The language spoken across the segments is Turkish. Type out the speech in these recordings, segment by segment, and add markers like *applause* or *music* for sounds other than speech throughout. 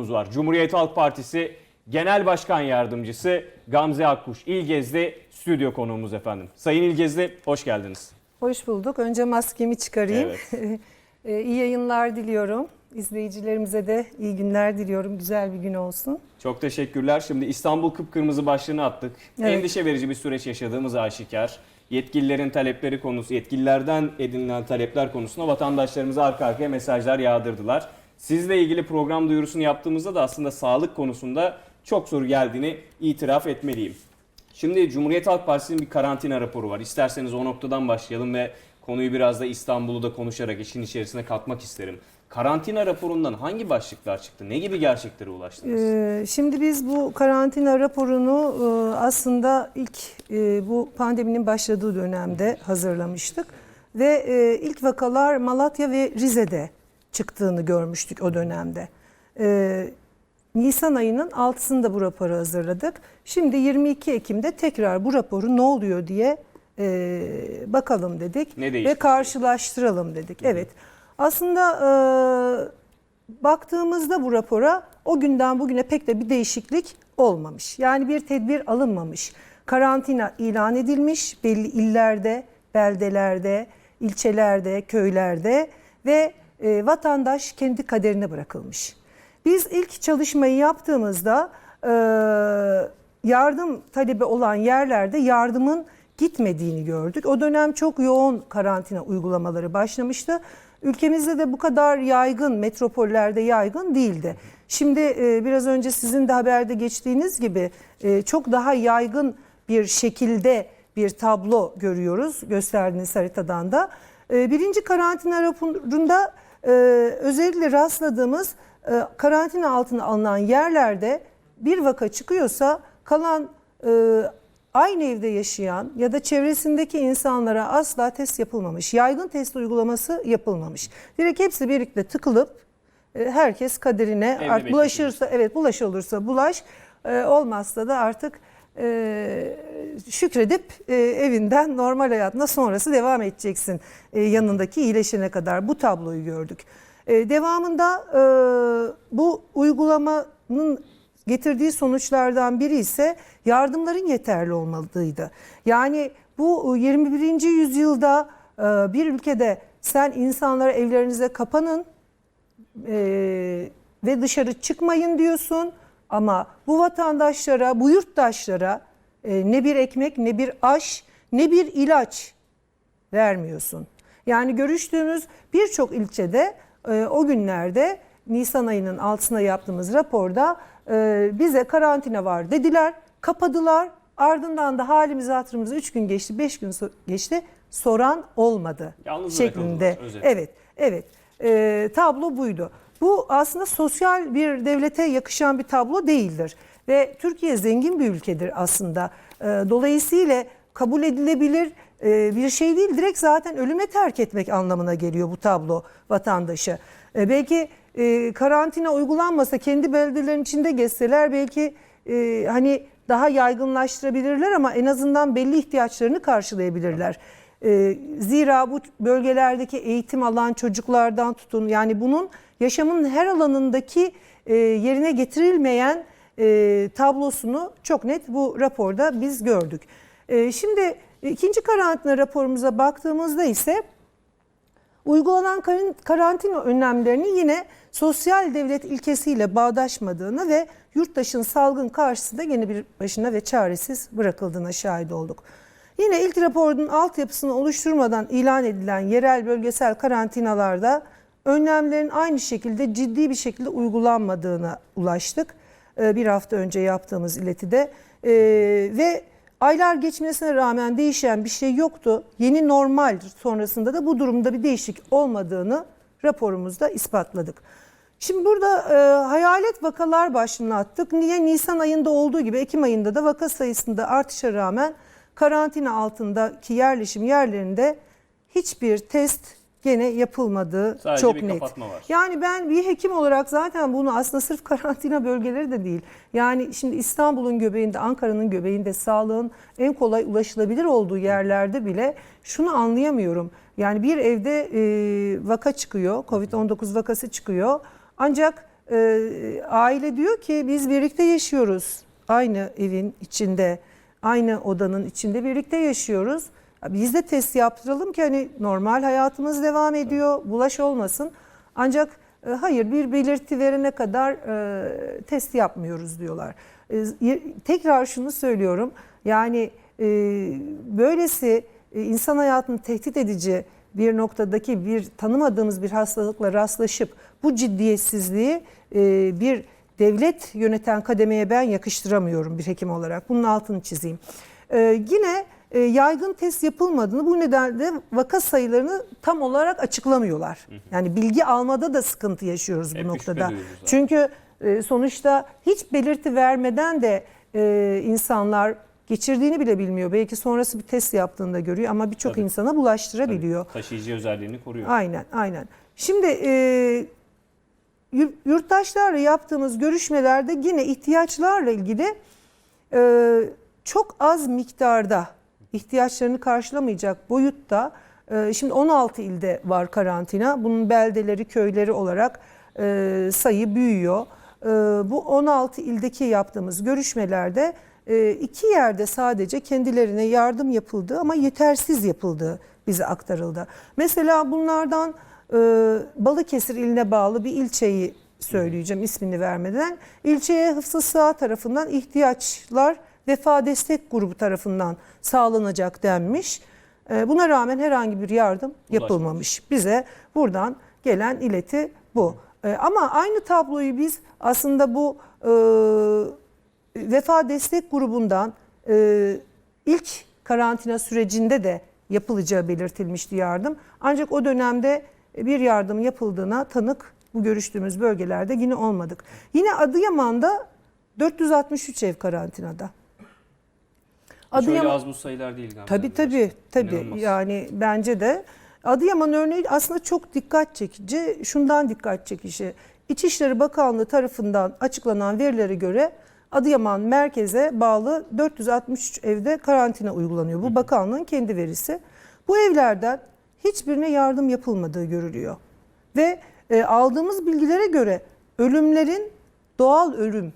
konuğumuz var. Cumhuriyet Halk Partisi Genel Başkan Yardımcısı Gamze Akkuş İlgezli stüdyo konuğumuz efendim. Sayın İlgezli hoş geldiniz. Hoş bulduk. Önce maskemi çıkarayım. Evet. Ee, *laughs* iyi yayınlar diliyorum. İzleyicilerimize de iyi günler diliyorum. Güzel bir gün olsun. Çok teşekkürler. Şimdi İstanbul kıpkırmızı başlığını attık. Evet. Endişe verici bir süreç yaşadığımız aşikar. Yetkililerin talepleri konusu, yetkililerden edinilen talepler konusunda vatandaşlarımıza arka arkaya mesajlar yağdırdılar. Sizle ilgili program duyurusunu yaptığımızda da aslında sağlık konusunda çok soru geldiğini itiraf etmeliyim. Şimdi Cumhuriyet Halk Partisi'nin bir karantina raporu var. İsterseniz o noktadan başlayalım ve konuyu biraz da İstanbul'u da konuşarak işin içerisine katmak isterim. Karantina raporundan hangi başlıklar çıktı? Ne gibi gerçeklere ulaştınız? Ee, şimdi biz bu karantina raporunu e, aslında ilk e, bu pandeminin başladığı dönemde hazırlamıştık. Ve e, ilk vakalar Malatya ve Rize'de çıktığını görmüştük o dönemde. Ee, Nisan ayının 6'sında bu raporu hazırladık. Şimdi 22 Ekim'de tekrar bu raporu ne oluyor diye e, bakalım dedik. Ne ve karşılaştıralım dedik. Evet. Aslında e, baktığımızda bu rapora o günden bugüne pek de bir değişiklik olmamış. Yani bir tedbir alınmamış. Karantina ilan edilmiş belli illerde, beldelerde, ilçelerde, köylerde ve e, vatandaş kendi kaderine bırakılmış. Biz ilk çalışmayı yaptığımızda e, yardım talebi olan yerlerde yardımın gitmediğini gördük. O dönem çok yoğun karantina uygulamaları başlamıştı. Ülkemizde de bu kadar yaygın, metropollerde yaygın değildi. Şimdi e, biraz önce sizin de haberde geçtiğiniz gibi e, çok daha yaygın bir şekilde bir tablo görüyoruz gösterdiğiniz haritadan da. E, birinci karantina raporunda e, özellikle rastladığımız e, karantina altına alınan yerlerde bir vaka çıkıyorsa kalan e, aynı evde yaşayan ya da çevresindeki insanlara asla test yapılmamış. Yaygın test uygulaması yapılmamış. Direkt hepsi birlikte tıkılıp e, herkes kaderine art, bulaşırsa evet bulaş olursa bulaş e, olmazsa da artık e, şükredip e, evinden normal hayatına sonrası devam edeceksin e, yanındaki iyileşene kadar bu tabloyu gördük. Devamında bu uygulamanın getirdiği sonuçlardan biri ise yardımların yeterli olmalıydı. Yani bu 21. yüzyılda bir ülkede sen insanlara evlerinize kapanın ve dışarı çıkmayın diyorsun ama bu vatandaşlara, bu yurttaşlara e, ne bir ekmek, ne bir aş, ne bir ilaç vermiyorsun. Yani görüştüğümüz birçok ilçede e, o günlerde Nisan ayının altısına yaptığımız raporda e, bize karantina var dediler, kapadılar. Ardından da halimizi hatırımızı 3 gün geçti, 5 gün so- geçti. Soran olmadı Yalnız şeklinde. Evet, evet. E, tablo buydu. Bu aslında sosyal bir devlete yakışan bir tablo değildir. Ve Türkiye zengin bir ülkedir aslında. E, dolayısıyla kabul edilebilir e, bir şey değil. Direkt zaten ölüme terk etmek anlamına geliyor bu tablo vatandaşı. E, belki e, karantina uygulanmasa kendi beldelerin içinde gezseler belki hani daha yaygınlaştırabilirler ama en azından belli ihtiyaçlarını karşılayabilirler. Zira bu bölgelerdeki eğitim alan çocuklardan tutun yani bunun yaşamın her alanındaki e, yerine getirilmeyen e, tablosunu çok net bu raporda biz gördük. E, şimdi ikinci karantina raporumuza baktığımızda ise uygulanan karantina önlemlerini yine sosyal devlet ilkesiyle bağdaşmadığını ve yurttaşın salgın karşısında yine bir başına ve çaresiz bırakıldığına şahit olduk. Yine ilk raporun altyapısını oluşturmadan ilan edilen yerel bölgesel karantinalarda önlemlerin aynı şekilde ciddi bir şekilde uygulanmadığına ulaştık. Ee, Bir hafta önce yaptığımız iletide Ee, ve aylar geçmesine rağmen değişen bir şey yoktu. Yeni normal sonrasında da bu durumda bir değişik olmadığını raporumuzda ispatladık. Şimdi burada e, hayalet vakalar başlığını attık. Niye? Nisan ayında olduğu gibi Ekim ayında da vaka sayısında artışa rağmen karantina altındaki yerleşim yerlerinde hiçbir test gene yapılmadığı Sadece çok bir net. kapatma var. Yani ben bir hekim olarak zaten bunu aslında sırf *laughs* karantina bölgeleri de değil. Yani şimdi İstanbul'un göbeğinde, Ankara'nın göbeğinde sağlığın en kolay ulaşılabilir olduğu yerlerde bile şunu anlayamıyorum. Yani bir evde e, vaka çıkıyor, Covid-19 vakası çıkıyor. Ancak e, aile diyor ki biz birlikte yaşıyoruz. Aynı evin içinde, aynı odanın içinde birlikte yaşıyoruz. Biz de test yaptıralım ki hani normal hayatımız devam ediyor, bulaş olmasın. Ancak e, hayır bir belirti verene kadar e, test yapmıyoruz diyorlar. E, tekrar şunu söylüyorum. Yani böylesi insan hayatını tehdit edici bir noktadaki bir tanımadığımız bir hastalıkla rastlaşıp bu ciddiyetsizliği bir devlet yöneten kademeye ben yakıştıramıyorum bir hekim olarak. Bunun altını çizeyim. Yine e, yaygın test yapılmadığını bu nedenle vaka sayılarını tam olarak açıklamıyorlar. Yani bilgi almada da sıkıntı yaşıyoruz bu Hep noktada. duyuyoruz zaten. Çünkü e, sonuçta hiç belirti vermeden de e, insanlar geçirdiğini bile bilmiyor. Belki sonrası bir test yaptığında görüyor ama birçok Tabii. insana bulaştırabiliyor. Taşıyıcı özelliğini koruyor. Aynen, aynen. Şimdi e, yur- yurttaşlarla yaptığımız görüşmelerde yine ihtiyaçlarla ilgili e, çok az miktarda ihtiyaçlarını karşılamayacak boyutta e, şimdi 16 ilde var karantina. Bunun beldeleri, köyleri olarak e, sayı büyüyor. E, bu 16 ildeki yaptığımız görüşmelerde iki yerde sadece kendilerine yardım yapıldı ama yetersiz yapıldığı bize aktarıldı. Mesela bunlardan Balıkesir iline bağlı bir ilçeyi söyleyeceğim ismini vermeden. İlçeye Hıfzı Sağ tarafından ihtiyaçlar Vefa Destek Grubu tarafından sağlanacak denmiş. E, Buna rağmen herhangi bir yardım yapılmamış. Bize buradan gelen ileti bu. E, Ama aynı tabloyu biz aslında bu e, Vefa Destek Grubu'ndan e, ilk karantina sürecinde de yapılacağı belirtilmişti yardım. Ancak o dönemde bir yardım yapıldığına tanık bu görüştüğümüz bölgelerde yine olmadık. Yine Adıyaman'da 463 ev karantinada. Adıyaman- az bu sayılar değil galiba. Tabii tabii tabii İnanılmaz. yani bence de Adıyaman örneği aslında çok dikkat çekici. Şundan dikkat çekici. İçişleri Bakanlığı tarafından açıklanan verilere göre Adıyaman merkeze bağlı 463 evde karantina uygulanıyor. Bu bakanlığın kendi verisi. Bu evlerden hiçbirine yardım yapılmadığı görülüyor. Ve e, aldığımız bilgilere göre ölümlerin doğal ölüm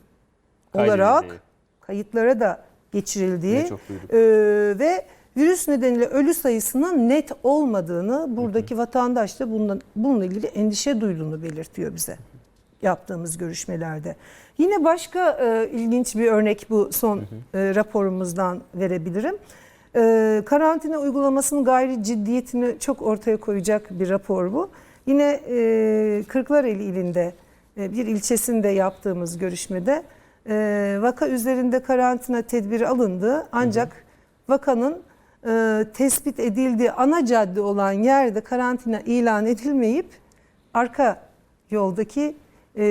olarak kayıtlara da geçirildiği e, ve virüs nedeniyle ölü sayısının net olmadığını buradaki vatandaş da bundan, bununla ilgili endişe duyduğunu belirtiyor bize yaptığımız görüşmelerde. Yine başka e, ilginç bir örnek bu son e, raporumuzdan verebilirim. E, karantina uygulamasının gayri ciddiyetini çok ortaya koyacak bir rapor bu. Yine e, Kırklareli ilinde e, bir ilçesinde yaptığımız görüşmede e, vaka üzerinde karantina tedbiri alındı ancak vakanın e, tespit edildiği ana cadde olan yerde karantina ilan edilmeyip arka yoldaki e,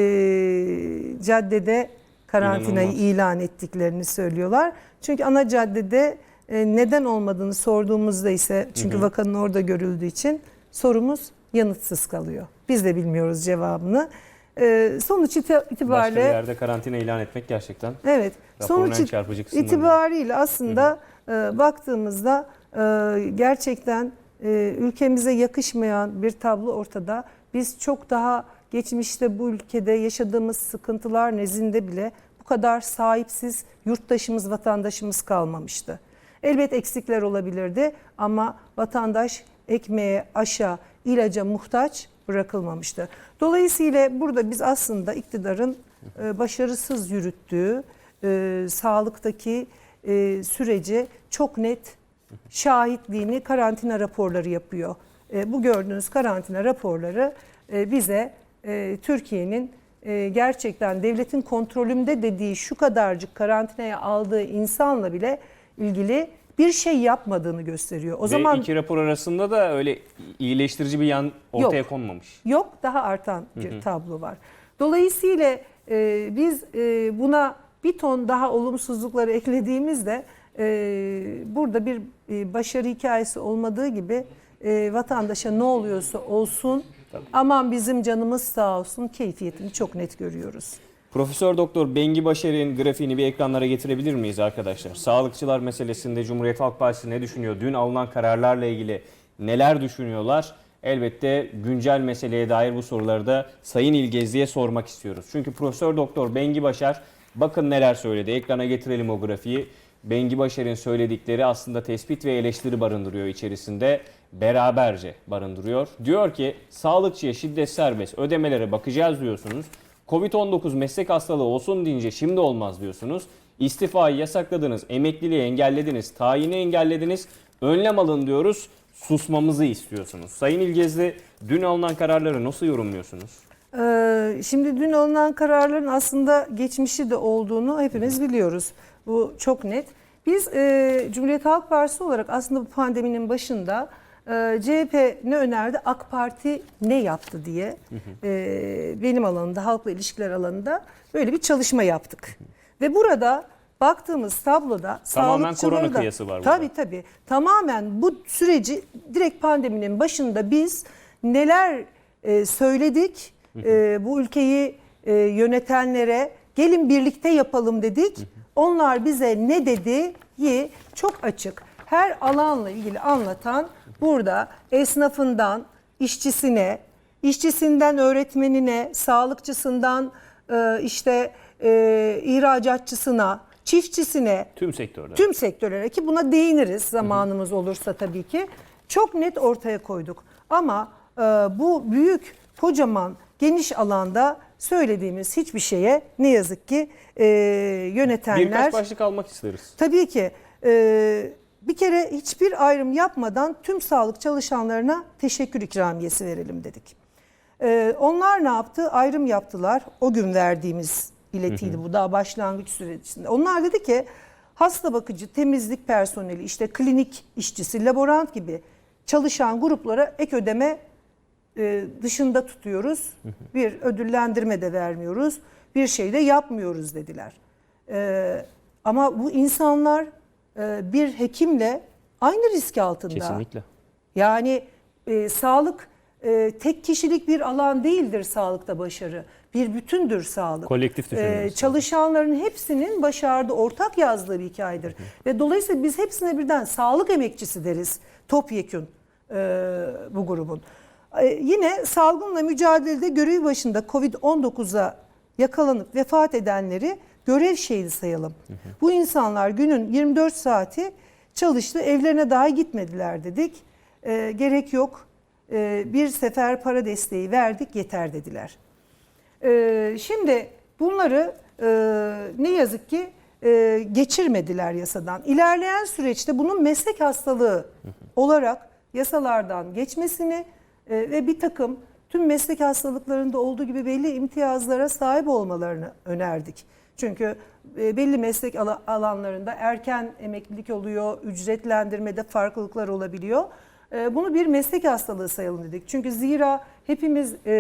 caddede karantinayı İnanılmaz. ilan ettiklerini söylüyorlar. Çünkü ana caddede e, neden olmadığını sorduğumuzda ise çünkü vakanın orada görüldüğü için sorumuz yanıtsız kalıyor. Biz de bilmiyoruz cevabını. E, sonuç iti- Başka bir itibariyle yerde karantina ilan etmek gerçekten evet sonuç itibariyle aslında e, baktığımızda e, gerçekten e, ülkemize yakışmayan bir tablo ortada. Biz çok daha geçmişte bu ülkede yaşadığımız sıkıntılar nezdinde bile bu kadar sahipsiz yurttaşımız, vatandaşımız kalmamıştı. Elbet eksikler olabilirdi ama vatandaş ekmeğe, aşa, ilaca muhtaç bırakılmamıştı. Dolayısıyla burada biz aslında iktidarın e, başarısız yürüttüğü e, sağlıktaki e, süreci çok net şahitliğini karantina raporları yapıyor. E, bu gördüğünüz karantina raporları bize Türkiye'nin gerçekten devletin kontrolümde dediği şu kadarcık karantinaya aldığı insanla bile ilgili bir şey yapmadığını gösteriyor. O Ve zaman iki rapor arasında da öyle iyileştirici bir yan ortaya Yok. konmamış. Yok daha artan bir tablo var. Dolayısıyla e, biz e, buna bir ton daha olumsuzlukları eklediğimizde e, burada bir e, başarı hikayesi olmadığı gibi e, vatandaşa ne oluyorsa olsun aman bizim canımız sağ olsun keyfiyetini çok net görüyoruz. Profesör Doktor Bengi Başar'ın grafiğini bir ekranlara getirebilir miyiz arkadaşlar? Sağlıkçılar meselesinde Cumhuriyet Halk Partisi ne düşünüyor? Dün alınan kararlarla ilgili neler düşünüyorlar? elbette güncel meseleye dair bu soruları da Sayın İlgezli'ye sormak istiyoruz. Çünkü Profesör Doktor Bengi Başar bakın neler söyledi. Ekrana getirelim o grafiği. Bengi Başar'ın söyledikleri aslında tespit ve eleştiri barındırıyor içerisinde. Beraberce barındırıyor. Diyor ki sağlıkçıya şiddet serbest ödemelere bakacağız diyorsunuz. Covid-19 meslek hastalığı olsun deyince şimdi olmaz diyorsunuz. İstifayı yasakladınız, emekliliği engellediniz, tayini engellediniz. Önlem alın diyoruz, susmamızı istiyorsunuz. Sayın İlgezli dün alınan kararları nasıl yorumluyorsunuz? Ee, Şimdi dün alınan kararların aslında geçmişi de olduğunu hepimiz biliyoruz. Bu çok net. Biz e, Cumhuriyet Halk Partisi olarak aslında bu pandeminin başında e, CHP ne önerdi, AK Parti ne yaptı diye e, benim alanımda, halkla ilişkiler alanında böyle bir çalışma yaptık. Ve burada baktığımız tabloda Tamamen korona da- kıyası var burada. Tabii tabii. Tamamen bu süreci direkt pandeminin başında biz neler e, söyledik, e, bu ülkeyi e, yönetenlere gelin birlikte yapalım dedik. Onlar bize ne dediği çok açık. Her alanla ilgili anlatan burada esnafından işçisine, işçisinden öğretmenine, sağlıkçısından e, işte e, ihracatçısına, çiftçisine, Tüm sektörde. tüm sektörlere ki buna değiniriz zamanımız olursa tabii ki. Çok net ortaya koyduk. Ama e, bu büyük, kocaman, geniş alanda söylediğimiz hiçbir şeye ne yazık ki e, yönetenler... Birkaç başlık almak isteriz. Tabii ki e, bir kere hiçbir ayrım yapmadan tüm sağlık çalışanlarına teşekkür ikramiyesi verelim dedik. E, onlar ne yaptı? Ayrım yaptılar. O gün verdiğimiz biletiydi bu daha başlangıç sürecinde. Onlar dedi ki hasta bakıcı, temizlik personeli, işte klinik işçisi, laborant gibi çalışan gruplara ek ödeme e, dışında tutuyoruz. Bir ödüllendirme de vermiyoruz. Bir şey de yapmıyoruz dediler. E, ama bu insanlar bir hekimle aynı risk altında. Kesinlikle. Yani e, sağlık e, tek kişilik bir alan değildir sağlıkta başarı. Bir bütündür sağlık. Kolektif E, lazım. çalışanların hepsinin başardığı, ortak yazdığı bir hikayedir. Ve dolayısıyla biz hepsine birden sağlık emekçisi deriz topyekün e, bu grubun. E, yine salgınla mücadelede görev başında Covid-19'a yakalanıp vefat edenleri görev şehidi sayalım. Bu insanlar günün 24 saati çalıştı, evlerine daha gitmediler dedik. E, gerek yok, E, bir sefer para desteği verdik yeter dediler. Ee, şimdi bunları e, ne yazık ki e, geçirmediler yasadan. İlerleyen süreçte bunun meslek hastalığı olarak yasalardan geçmesini e, ve bir takım tüm meslek hastalıklarında olduğu gibi belli imtiyazlara sahip olmalarını önerdik. Çünkü e, belli meslek ala- alanlarında erken emeklilik oluyor, ücretlendirmede farklılıklar olabiliyor. E, Bunu bir meslek hastalığı sayalım dedik. Çünkü zira hepimiz e,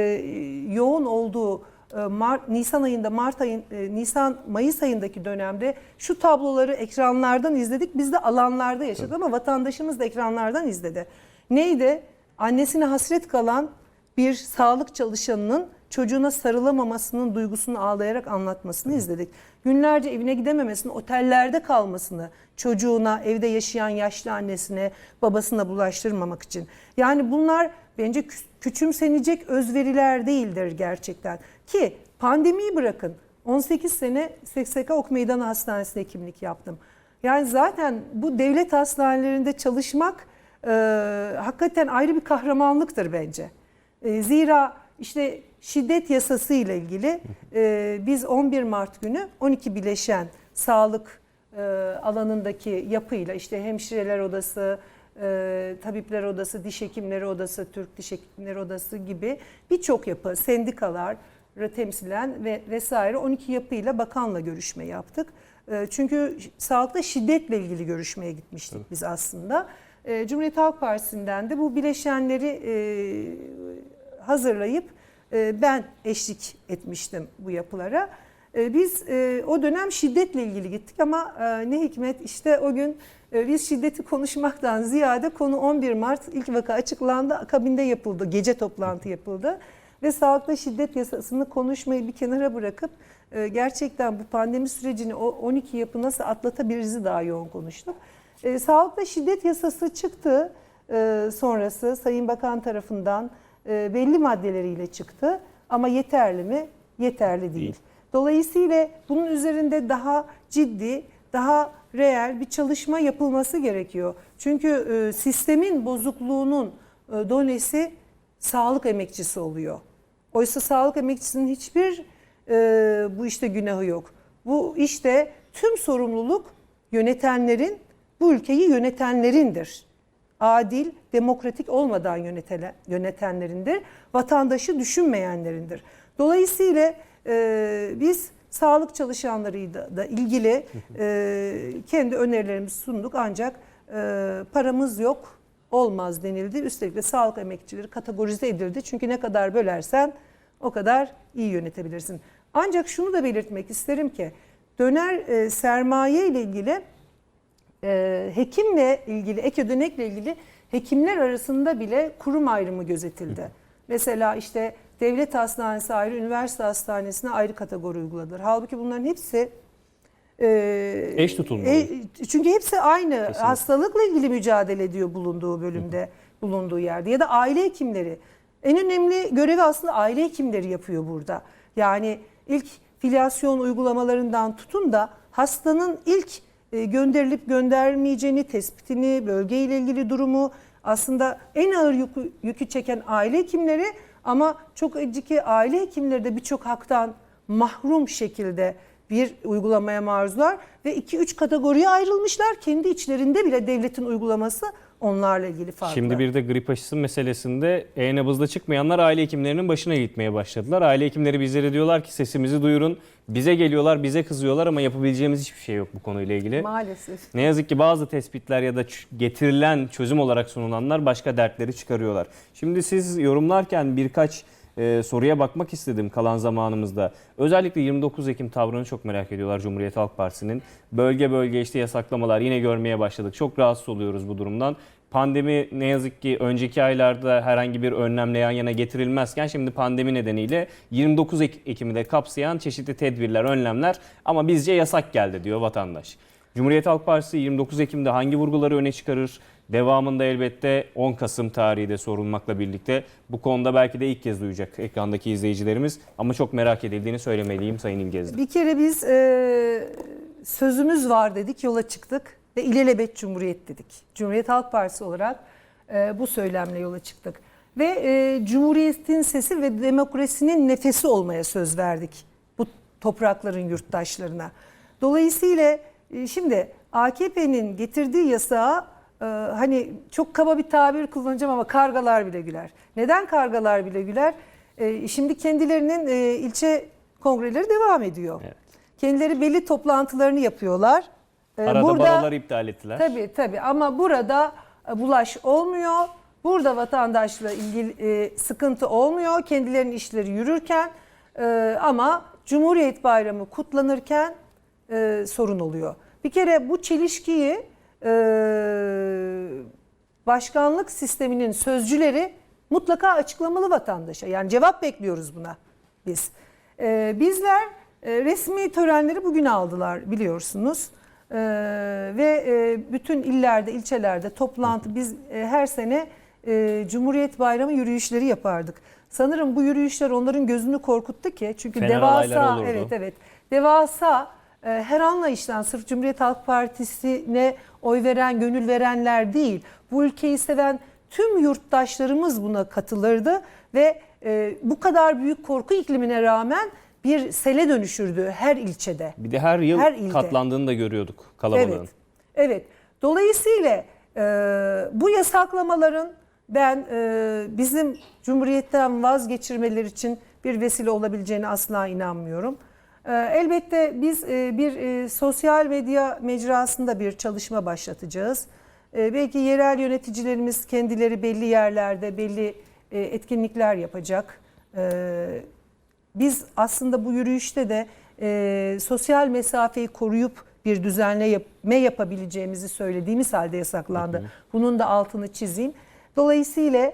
yoğun olduğu Mart, Nisan ayında, Mart ayın, Nisan Mayıs ayındaki dönemde şu tabloları ekranlardan izledik. Biz de alanlarda yaşadık ama vatandaşımız da ekranlardan izledi. Neydi? Annesine hasret kalan bir sağlık çalışanının çocuğuna sarılamamasının duygusunu ağlayarak anlatmasını izledik. Günlerce evine gidememesini, otellerde kalmasını, çocuğuna, evde yaşayan yaşlı annesine, babasına bulaştırmamak için. Yani bunlar bence kü- küçümsenecek özveriler değildir gerçekten. Ki pandemiyi bırakın. 18 sene SSK Ok Meydanı Hastanesi'nde hekimlik yaptım. Yani zaten bu devlet hastanelerinde çalışmak e, hakikaten ayrı bir kahramanlıktır bence. E, zira işte şiddet yasası ile ilgili e, biz 11 Mart günü 12 bileşen sağlık e, alanındaki yapıyla işte hemşireler odası, e, tabipler odası, diş hekimleri odası, Türk diş hekimleri odası gibi birçok yapı, sendikalar temsilen ve vesaire 12 yapıyla bakanla görüşme yaptık. E, çünkü sağlıkta şiddetle ilgili görüşmeye gitmiştik biz aslında. E, Cumhuriyet Halk Partisi'nden de bu bileşenleri e, hazırlayıp e, ben eşlik etmiştim bu yapılara. E, Biz e, o dönem şiddetle ilgili gittik ama ne hikmet işte o gün biz şiddeti konuşmaktan ziyade konu 11 Mart ilk vaka açıklandı. Akabinde yapıldı, gece toplantı yapıldı. Ve sağlıkta şiddet yasasını konuşmayı bir kenara bırakıp gerçekten bu pandemi sürecini o 12 yapı nasıl atlatabiliriz daha yoğun konuştuk. Sağlıkta şiddet yasası çıktı. sonrası Sayın Bakan tarafından belli maddeleriyle çıktı. Ama yeterli mi? Yeterli değil. Değil. Dolayısıyla bunun üzerinde daha ciddi, daha reel bir çalışma yapılması gerekiyor. Çünkü e, sistemin bozukluğunun e, donesi sağlık emekçisi oluyor. Oysa sağlık emekçisinin hiçbir e, bu işte günahı yok. Bu işte tüm sorumluluk yönetenlerin, bu ülkeyi yönetenlerindir. Adil, demokratik olmadan yönetele, yönetenlerindir. Vatandaşı düşünmeyenlerindir. Dolayısıyla e, biz sağlık çalışanlarıyla da ilgili e, kendi önerilerimizi sunduk ancak e, paramız yok olmaz denildi. Üstelik de sağlık emekçileri kategorize edildi. Çünkü ne kadar bölersen o kadar iyi yönetebilirsin. Ancak şunu da belirtmek isterim ki döner e, sermaye ile ilgili e, hekimle ilgili, ek ödenekle ilgili hekimler arasında bile kurum ayrımı gözetildi. Mesela işte devlet hastanesi ayrı, üniversite hastanesine ayrı kategori uyguladılar. Halbuki bunların hepsi e, Eş tutulmalı. e, çünkü hepsi aynı hastalıkla ilgili mücadele ediyor bulunduğu bölümde, bulunduğu yerde ya da aile hekimleri. En önemli görevi aslında aile hekimleri yapıyor burada. Yani ilk filyasyon uygulamalarından tutun da hastanın ilk gönderilip göndermeyeceğini tespitini, bölgeyle ilgili durumu aslında en ağır yükü, yükü çeken aile hekimleri ama çok acı aile hekimleri de birçok haktan mahrum şekilde bir uygulamaya maruzlar ve 2-3 kategoriye ayrılmışlar. Kendi içlerinde bile devletin uygulaması onlarla ilgili farklı. Şimdi bir de grip aşısı meselesinde e-nabızda çıkmayanlar aile hekimlerinin başına gitmeye başladılar. Aile hekimleri bizlere diyorlar ki sesimizi duyurun. Bize geliyorlar, bize kızıyorlar ama yapabileceğimiz hiçbir şey yok bu konuyla ilgili. Maalesef. Ne yazık ki bazı tespitler ya da getirilen çözüm olarak sunulanlar başka dertleri çıkarıyorlar. Şimdi siz yorumlarken birkaç e, soruya bakmak istedim kalan zamanımızda. Özellikle 29 Ekim tavrını çok merak ediyorlar Cumhuriyet Halk Partisi'nin. Bölge bölge işte yasaklamalar yine görmeye başladık. Çok rahatsız oluyoruz bu durumdan. Pandemi ne yazık ki önceki aylarda herhangi bir önlemle yan yana getirilmezken şimdi pandemi nedeniyle 29 Ek- Ekim'i de kapsayan çeşitli tedbirler, önlemler ama bizce yasak geldi diyor vatandaş. Cumhuriyet Halk Partisi 29 Ekim'de hangi vurguları öne çıkarır? Devamında elbette 10 Kasım tarihi de sorulmakla birlikte bu konuda belki de ilk kez duyacak ekrandaki izleyicilerimiz ama çok merak edildiğini söylemeliyim Sayın İlgez'de. Bir kere biz e, sözümüz var dedik, yola çıktık ve ilelebet Cumhuriyet dedik. Cumhuriyet Halk Partisi olarak e, bu söylemle yola çıktık. Ve e, Cumhuriyet'in sesi ve demokrasinin nefesi olmaya söz verdik bu toprakların yurttaşlarına. Dolayısıyla e, şimdi AKP'nin getirdiği yasağa e, hani çok kaba bir tabir kullanacağım ama kargalar bile güler. Neden kargalar bile güler? E, şimdi kendilerinin e, ilçe kongreleri devam ediyor. Evet. Kendileri belli toplantılarını yapıyorlar. E, Arada baroları iptal ettiler. Tabii tabii ama burada e, bulaş olmuyor. Burada vatandaşla ilgili e, sıkıntı olmuyor. Kendilerinin işleri yürürken e, ama Cumhuriyet Bayramı kutlanırken e, sorun oluyor. Bir kere bu çelişkiyi e, başkanlık sisteminin sözcüleri mutlaka açıklamalı vatandaşa. Yani cevap bekliyoruz buna biz. E, bizler e, resmi törenleri bugün aldılar biliyorsunuz. Ee, ve e, bütün illerde, ilçelerde toplantı biz e, her sene e, Cumhuriyet Bayramı yürüyüşleri yapardık. Sanırım bu yürüyüşler onların gözünü korkuttu ki çünkü Fener devasa evet evet devasa e, her anlayıştan sırf Cumhuriyet Halk Partisi'ne oy veren, gönül verenler değil. Bu ülkeyi seven tüm yurttaşlarımız buna katılırdı ve e, bu kadar büyük korku iklimine rağmen bir sele dönüşürdü her ilçede. Bir de her yıl Her ilde. katlandığını da görüyorduk kalabalığın. Evet. Evet. Dolayısıyla e, bu yasaklamaların ben e, bizim Cumhuriyet'ten vazgeçirmeleri için bir vesile olabileceğine asla inanmıyorum. E, elbette biz e, bir e, sosyal medya mecrasında bir çalışma başlatacağız. E, belki yerel yöneticilerimiz kendileri belli yerlerde belli e, etkinlikler yapacak. E, biz aslında bu yürüyüşte de sosyal mesafeyi koruyup bir düzenleme yapabileceğimizi söylediğimiz halde yasaklandı. Bunun da altını çizeyim. Dolayısıyla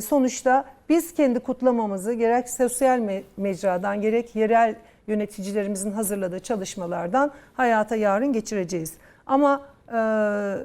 sonuçta biz kendi kutlamamızı gerek sosyal me- mecradan gerek yerel yöneticilerimizin hazırladığı çalışmalardan hayata yarın geçireceğiz. Ama e,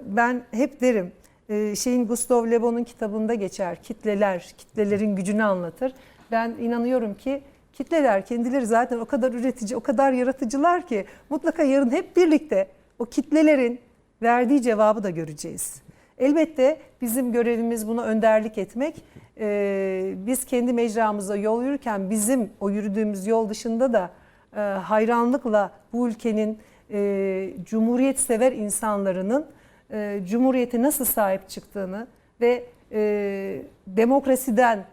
ben hep derim e, şeyin Gustav Le Bon'un kitabında geçer. Kitleler, kitlelerin gücünü anlatır. Ben inanıyorum ki kitleler kendileri zaten o kadar üretici, o kadar yaratıcılar ki mutlaka yarın hep birlikte o kitlelerin verdiği cevabı da göreceğiz. Elbette bizim görevimiz buna önderlik etmek. Ee, biz kendi mecramıza yol yürürken bizim o yürüdüğümüz yol dışında da e, hayranlıkla bu ülkenin e, cumhuriyet sever insanlarının e, cumhuriyete nasıl sahip çıktığını ve e, demokrasiden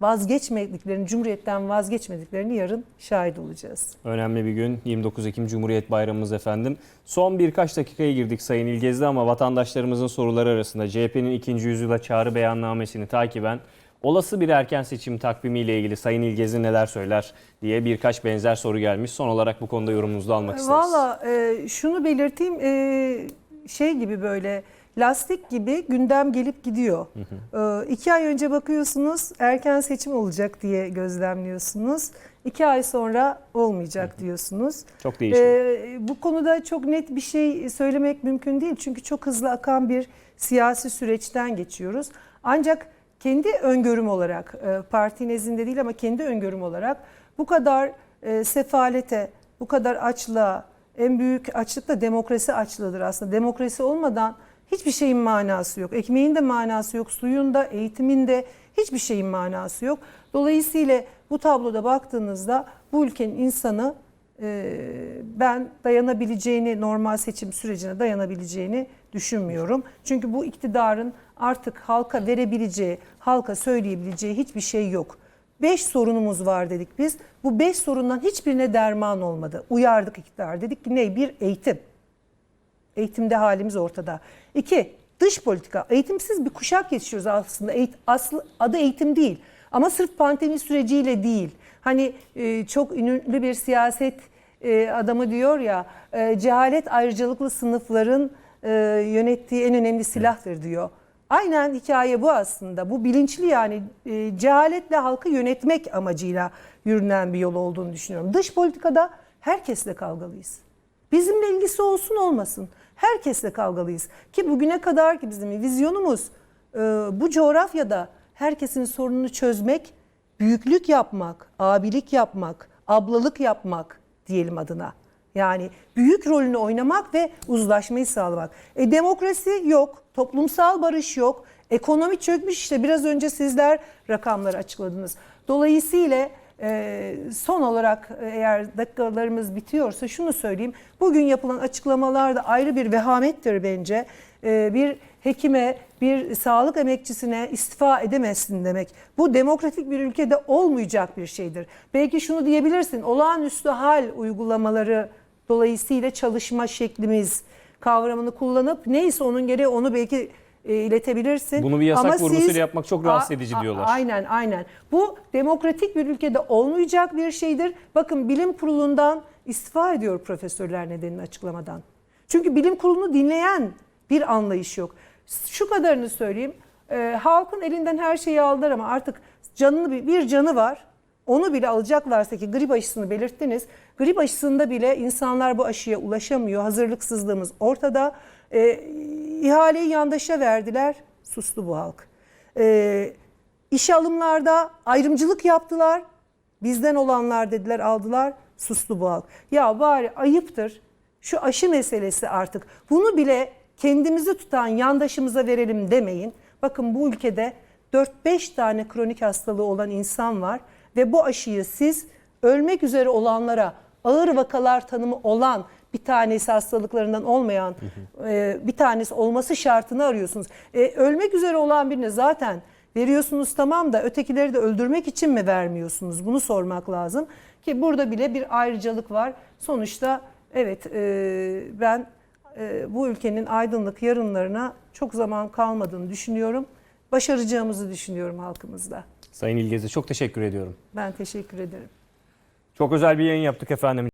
vazgeçmediklerini, cumhuriyetten vazgeçmediklerini yarın şahit olacağız. Önemli bir gün 29 Ekim Cumhuriyet Bayramımız efendim. Son birkaç dakikaya girdik Sayın İlgezli ama vatandaşlarımızın soruları arasında CHP'nin ikinci yüzyıla çağrı beyannamesini takiben olası bir erken seçim takvimiyle ilgili Sayın İlgezli neler söyler diye birkaç benzer soru gelmiş. Son olarak bu konuda yorumunuzu da almak isteriz. Valla e, şunu belirteyim e, şey gibi böyle lastik gibi gündem gelip gidiyor. E, iki ay önce bakıyorsunuz erken seçim olacak diye gözlemliyorsunuz. İki ay sonra olmayacak diyorsunuz. Çok değişik. Ee, bu konuda çok net bir şey söylemek mümkün değil. Çünkü çok hızlı akan bir siyasi süreçten geçiyoruz. Ancak kendi öngörüm olarak, e, parti nezdinde değil ama kendi öngörüm olarak bu kadar e, sefalete, bu kadar açlığa, en büyük açlık da demokrasi açlığıdır aslında. Demokrasi olmadan hiçbir şeyin manası yok. Ekmeğin de manası yok, suyun da, eğitimin de hiçbir şeyin manası yok. Dolayısıyla bu tabloda baktığınızda bu ülkenin insanı e, ben dayanabileceğini, normal seçim sürecine dayanabileceğini düşünmüyorum. Çünkü bu iktidarın artık halka verebileceği, halka söyleyebileceği hiçbir şey yok. Beş sorunumuz var dedik biz. Bu beş sorundan hiçbirine derman olmadı. Uyardık iktidar. Dedik ki ne? Bir eğitim. Eğitimde halimiz ortada. İki, dış politika. Eğitimsiz bir kuşak yetişiyoruz aslında. Eğit, aslı, adı eğitim değil. Ama sırf pandemi süreciyle değil. Hani e, çok ünlü bir siyaset e, adamı diyor ya, e, cehalet ayrıcalıklı sınıfların e, yönettiği en önemli silahtır diyor. Aynen hikaye bu aslında. Bu bilinçli yani e, cehaletle halkı yönetmek amacıyla yürünen bir yol olduğunu düşünüyorum. Dış politikada herkesle kavgalıyız. Bizimle ilgisi olsun olmasın. Herkesle kavgalıyız. Ki bugüne kadar ki bizim vizyonumuz e, bu coğrafyada herkesin sorununu çözmek, büyüklük yapmak, abilik yapmak, ablalık yapmak diyelim adına. Yani büyük rolünü oynamak ve uzlaşmayı sağlamak. E, demokrasi yok, toplumsal barış yok, ekonomi çökmüş işte biraz önce sizler rakamları açıkladınız. Dolayısıyla e, son olarak e, eğer dakikalarımız bitiyorsa şunu söyleyeyim. Bugün yapılan açıklamalar da ayrı bir vehamettir bence. E, bir hekime, bir sağlık emekçisine istifa edemezsin demek. Bu demokratik bir ülkede olmayacak bir şeydir. Belki şunu diyebilirsin, olağanüstü hal uygulamaları dolayısıyla çalışma şeklimiz kavramını kullanıp neyse onun gereği onu belki e, iletebilirsin. Bunu bir yasak Ama vurgusuyla siz- yapmak çok rahatsız edici diyorlar. Aynen aynen. Bu demokratik bir ülkede olmayacak bir şeydir. Bakın bilim kurulundan istifa ediyor profesörler nedeniyle açıklamadan. Çünkü bilim kurulunu dinleyen bir anlayış yok. Şu kadarını söyleyeyim. Ee, halkın elinden her şeyi aldılar ama artık canını bir, bir canı var. Onu bile alacaklarsa ki grip aşısını belirttiniz. Grip aşısında bile insanlar bu aşıya ulaşamıyor. Hazırlıksızlığımız ortada. Ee, ihaleyi yandaşa verdiler. Sustu bu halk. Ee, işe alımlarda ayrımcılık yaptılar. Bizden olanlar dediler aldılar. Sustu bu halk. Ya bari ayıptır. Şu aşı meselesi artık. Bunu bile kendimizi tutan yandaşımıza verelim demeyin. Bakın bu ülkede 4-5 tane kronik hastalığı olan insan var ve bu aşıyı siz ölmek üzere olanlara ağır vakalar tanımı olan bir tanesi hastalıklarından olmayan e, bir tanesi olması şartını arıyorsunuz. E, ölmek üzere olan birine zaten veriyorsunuz tamam da ötekileri de öldürmek için mi vermiyorsunuz? Bunu sormak lazım. Ki burada bile bir ayrıcalık var. Sonuçta evet e, ben e, bu ülkenin aydınlık yarınlarına çok zaman kalmadığını düşünüyorum. Başaracağımızı düşünüyorum halkımızla. Sayın İlgezli çok teşekkür ediyorum. Ben teşekkür ederim. Çok özel bir yayın yaptık efendim.